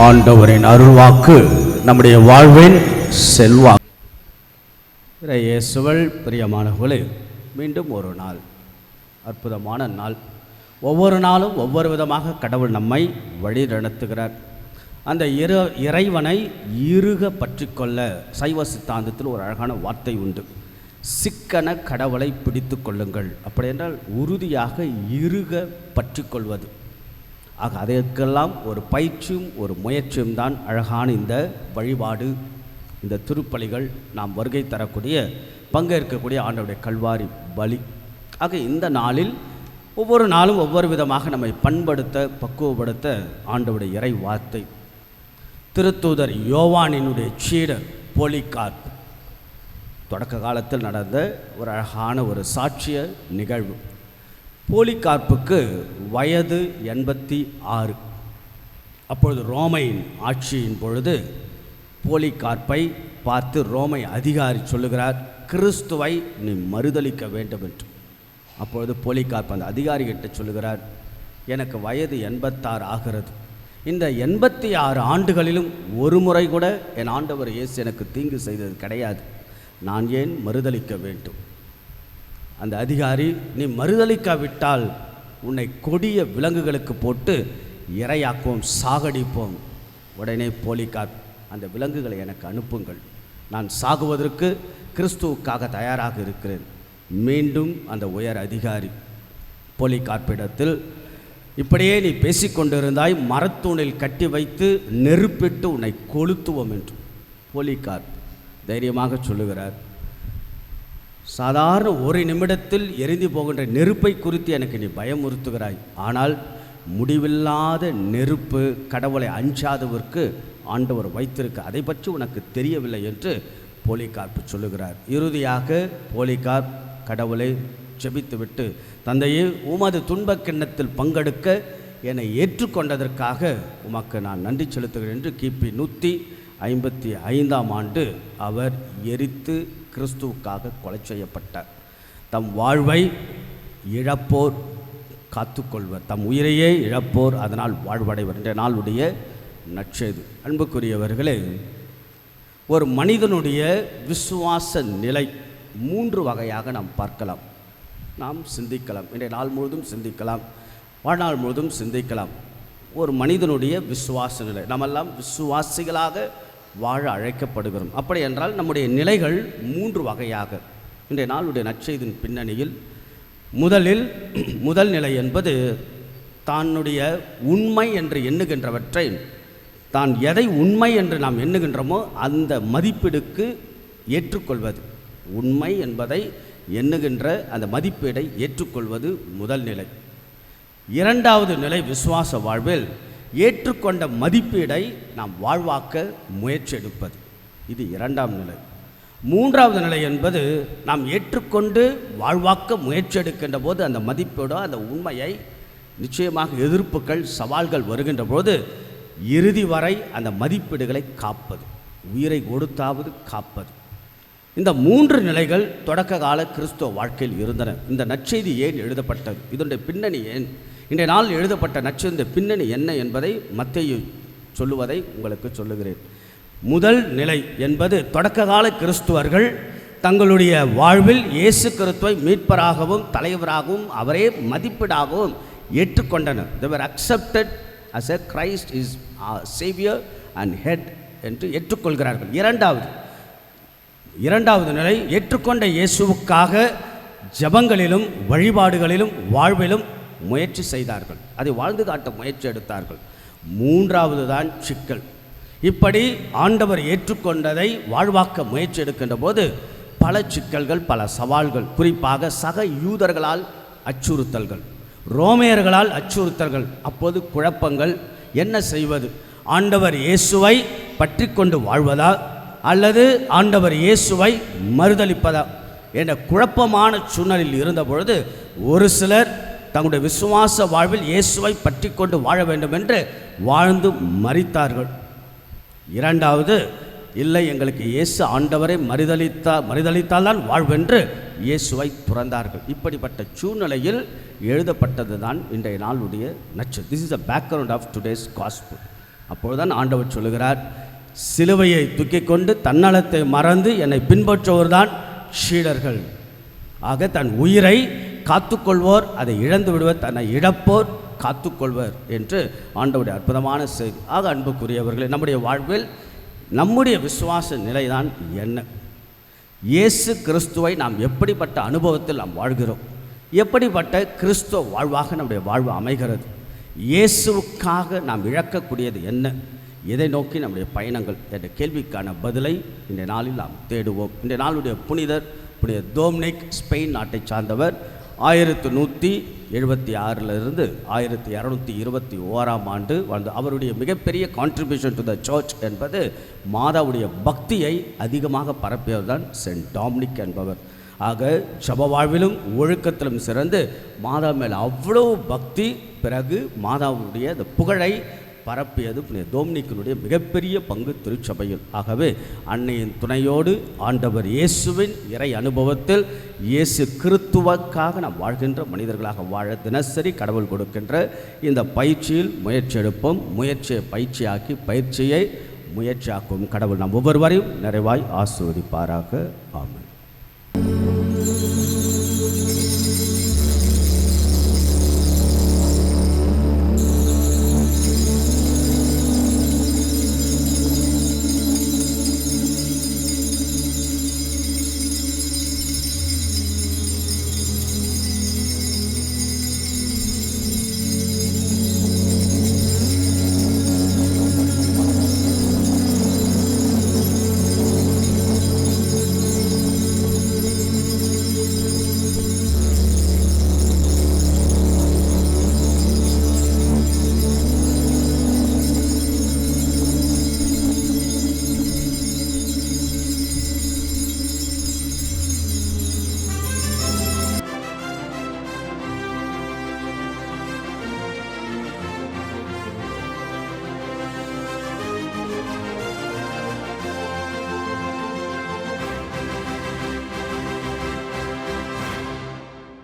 ஆண்டவரின் அருள்வாக்கு நம்முடைய வாழ்வின் செல்வா இயேசுவல் பிரியமானவர்களே மீண்டும் ஒரு நாள் அற்புதமான நாள். ஒவ்வொரு நாளும் ஒவ்வொரு விதமாக கடவுள் நம்மை வழி நடத்துகிறார். அந்த இரு இறைவனை இறுக பற்றிக்கொள்ள சைவ சித்தாந்தத்தில் ஒரு அழகான வார்த்தை உண்டு. சிக்கன கடவுளை பிடித்து கொள்ளுங்கள். அப்படி என்றால் உறுதியாக பற்றி கொள்வது. ஆக அதற்கெல்லாம் ஒரு பயிற்சியும் ஒரு முயற்சியும் தான் அழகான இந்த வழிபாடு இந்த திருப்பலிகள் நாம் வருகை தரக்கூடிய பங்கேற்கக்கூடிய ஆண்டவுடைய கல்வாரி பலி. ஆக இந்த நாளில் ஒவ்வொரு நாளும் ஒவ்வொரு விதமாக நம்மை பண்படுத்த பக்குவப்படுத்த ஆண்டவுடைய இறை வார்த்தை. திருத்தூதர் யோவானினுடைய சீடர் போலிகார்ப் தொடக்க காலத்தில் நடந்த ஒரு அழகான ஒரு சாட்சிய நிகழ்வு. போலிகார்ப்புக்கு வயது எண்பத்தி ஆறு. அப்பொழுது ரோமையின் ஆட்சியின் பொழுது போலிகார்ப்பை பார்த்து ரோமை அதிகாரி சொல்லுகிறார் கிறிஸ்துவை நீ மறுதலிக்க வேண்டும் என்று. அப்பொழுது போலிகார்ப் அந்த அதிகாரிகிட்ட சொல்லுகிறார் எனக்கு வயது எண்பத்தாறு ஆகிறது. இந்த எண்பத்தி ஆறு ஆண்டுகளிலும் ஒரு முறை கூட என் ஆண்டவர் இயேசு எனக்கு தீங்கு செய்தது கிடையாது. நான் ஏன் மறுதலிக்க வேண்டும்? அந்த அதிகாரி நீ மறுதலிக்காவிட்டால் உன்னை கொடிய விலங்குகளுக்கு போட்டு இரையாக்குவோம் சாகடிப்போம். உடனே போலிகார் அந்த விலங்குகளை எனக்கு அனுப்புங்கள். நான் சாகுவதற்கு கிறிஸ்துவுக்காக தயாராக இருக்கிறேன். மீண்டும் அந்த உயர் அதிகாரி போலிகார்ப்பிடத்தில் இப்படியே நீ பேசிக்கொண்டிருந்தாய் மரத்தூணில் கட்டி வைத்து நெருப்பிட்டு உன்னை கொளுத்துவோம் என்று போலிகார்ப் தைரியமாக சொல்லுகிறார். சாதாரண ஒரு நிமிடத்தில் எரிந்து போகின்ற நெருப்பை குறித்து எனக்கு நீ பயமுறுத்துகிறாய். ஆனால் முடிவில்லாத நெருப்பு கடவுளை அஞ்சாதவர்க்கு ஆண்டவர் வைத்திருக்க அதை பற்றி உனக்கு தெரியவில்லை என்று போலிகார்ப்பு சொல்லுகிறார். இறுதியாக போலிகார்ப் கடவுளை ஜெபித்துவிட்டு தந்தையே உமது துன்பக் கிண்ணத்தில் பங்கெடுக்க என்னை ஏற்றுக்கொண்டதற்காக உமக்கு நான் நன்றி செலுத்துகிறேன் என்று கிபி நூற்றி ஐம்பத்தி ஐந்தாம் ஆண்டு அவர் எரித்து கிறிஸ்துவுக்காக கொலை செய்யப்பட்டார் தம் வாழ்வை இழப்போர் காத்துக்கொள்வர். தம் உயிரையே இழப்போர் அதனால் வாழ்வடைவர். என்ற நாளுடைய நற்செய்து. அன்புக்குரியவர்களே ஒரு மனிதனுடைய விசுவாச நிலை மூன்று வகையாக நாம் பார்க்கலாம். நாம் சிந்திக்கலாம். இன்றைய நாள் முழுதும் சிந்திக்கலாம். வாழ்நாள் முழுதும் சிந்திக்கலாம். ஒரு மனிதனுடைய விசுவாச நிலை. நம்மெல்லாம் விசுவாசிகளாக வாழ அழைக்கப்படுகிறோம். அப்படி என்றால் நம்முடைய நிலைகள் மூன்று வகையாக. இன்றைய நாளுடைய நற்செய்தின் பின்னணியில் முதலில் முதல் நிலை என்பது தன்னுடைய உண்மை என்று எண்ணுகின்றவற்றை தான் எதை உண்மை என்று நாம் எண்ணுகின்றோமோ அந்த மதிப்பீடுக்கு ஏற்றுக்கொள்வது. உண்மை என்பதை எண்ணுகின்ற அந்த மதிப்பீடை ஏற்றுக்கொள்வது முதல் நிலை. இரண்டாவது நிலை விசுவாச வாழ்வில் ஏற்றுக்கொண்ட மதிப்பீடை நாம் வாழ்வாக்க முயற்சி எடுப்பது இது இரண்டாம் நிலை. மூன்றாவது நிலை என்பது நாம் ஏற்றுக்கொண்டு வாழ்வாக்க முயற்சி எடுக்கின்ற போது அந்த மதிப்பீடோ அந்த உண்மையை நிச்சயமாக எதிர்ப்புகள் சவால்கள் வருகின்ற போது இறுதி வரை அந்த மதிப்பீடுகளை காப்பது உயிரை கொடுத்தாவது காப்பது. இந்த மூன்று நிலைகள் தொடக்க கால கிறிஸ்துவ வாழ்க்கையில் இருந்தன. இந்த நற்செய்தி ஏன் எழுதப்பட்டது? இதனுடைய பின்னணி ஏன்? இன்றைய நாள் எழுதப்பட்ட நற்செய்தி பின்னணி என்ன என்பதை மத்திய சொல்லுவதை உங்களுக்கு சொல்லுகிறேன். முதல் நிலை என்பது தொடக்ககால கிறிஸ்துவர்கள் தங்களுடைய வாழ்வில் இயேசு கிறிஸ்துவை மீட்பராகவும் தலைவராகவும் அவரே மதிப்பீடாகவும் ஏற்றுக்கொண்டனர். They've accepted as a Christ is saviour and head என்று ஏற்றுக்கொள்கிறார்கள். இரண்டாவது இரண்டாவது நிலை ஏற்றுக்கொண்ட இயேசுவுக்காக ஜபங்களிலும் வழிபாடுகளிலும் வாழ்விலும் முயற்சி செய்தார்கள். அதை வாழ்ந்து காட்ட முயற்சி எடுத்தார்கள். மூன்றாவது தான் சிக்கல். இப்படி ஆண்டவர் ஏற்றுக்கொண்டதை வாழ்வாக்க முயற்சி எடுக்கின்ற போது பல சிக்கல்கள் பல சவால்கள் குறிப்பாக சக யூதர்களால் அச்சுறுத்தல்கள் ரோமையர்களால் அச்சுறுத்தல்கள் அப்போது குழப்பங்கள் என்ன செய்வது? ஆண்டவர் இயேசுவை பற்றி கொண்டு வாழ்வதா? அல்லது ஆண்டவர் இயேசுவை மறுதளிப்பதா என்ற குழப்பமான சூழ்நிலையில் இருந்த பொழுது ஒரு சிலர் தங்களுடைய விசுவாச வாழ்வில் இயேசுவை பற்றி கொண்டு வாழ வேண்டும் என்று வாழ்ந்து மறித்தார்கள் இரண்டாவது இல்லை எங்களுக்கு இயேசு ஆண்டவரை மறிதளித்தா மறிதளித்தால்தான் வாழ்வென்று இயேசுவை துறந்தார்கள். இப்படிப்பட்ட சூழ்நிலையில் எழுதப்பட்டது தான் இன்றைய நாளுடைய நச்சு this is the background of today's gospel அப்பொழுதுதான் ஆண்டவர் சொல்லுகிறார் சிலுவையை தூக்கிக் கொண்டு தன்னலத்தை மறந்து என்னை பின்பற்றுவோர்தான் ஷீடர்கள் ஆக தன் உயிரை காத்துக்கொள்வோர் அதை இழந்து விடுவர் தன்னை இழப்போர் காத்துக்கொள்வர் என்று ஆண்டவருடைய அற்புதமான செய்தி. ஆக அன்புக்குரியவர்களே நம்முடைய வாழ்வில் நம்முடைய விசுவாச நிலைதான் என்ன? இயேசு கிறிஸ்துவை நாம் எப்படிப்பட்ட அனுபவத்தில் நாம் வாழ்கிறோம்? எப்படிப்பட்ட கிறிஸ்துவ வாழ்வாக நம்முடைய வாழ்வு அமைகிறது? இயேசுவுக்காக நாம் இழக்கக்கூடியது என்ன? எதை நோக்கி நம்முடைய பயணங்கள் என்ற கேள்விக்கான பதிலை இந்த நாளில் நாம் தேடுவோம். இந்த நாளுடைய புனிதர் புனித டோம்னிக் ஸ்பெயின் நாட்டை சார்ந்தவர் ஆயிரத்து நூற்றி எழுபத்தி ஆறிலிருந்து ஆயிரத்தி இரநூத்தி இருபத்தி ஓராம் ஆண்டு வாழ்ந்த அவருடைய மிகப்பெரிய கான்ட்ரிபியூஷன் டு த சர்ச் என்பது மாதாவுடைய பக்தியை அதிகமாக பரப்பியவர் தான் சென்ட் டாம்னிக் என்பவர். ஆக ஜப வாழ்விலும் ஒழுக்கத்திலும் சிறந்து மாதா மேல் அவ்வளோ பக்தி பிறகு மாதாவுடைய அந்த புகழை பரப்பியது புனித டோம்னிக்கினுடைய மிகப்பெரிய பங்கு திருச்சபையில். ஆகவே அன்னையின் துணையோடு ஆண்டவர் இயேசுவின் இறை அனுபவத்தில் இயேசு கிறித்துவக்காக நாம் வாழ்கின்ற மனிதர்களாக வாழ தினசரி கடவுள் கொடுக்கின்ற இந்த பயிற்சியில் முயற்சி எடுப்போம். முயற்சியை பயிற்சியாக்கி பயிற்சியை முயற்சியாக்கும் கடவுள் நாம் ஒவ்வொருவரையும் நிறைவாய் ஆசீர்வதிப்பாராக. ஆமென்.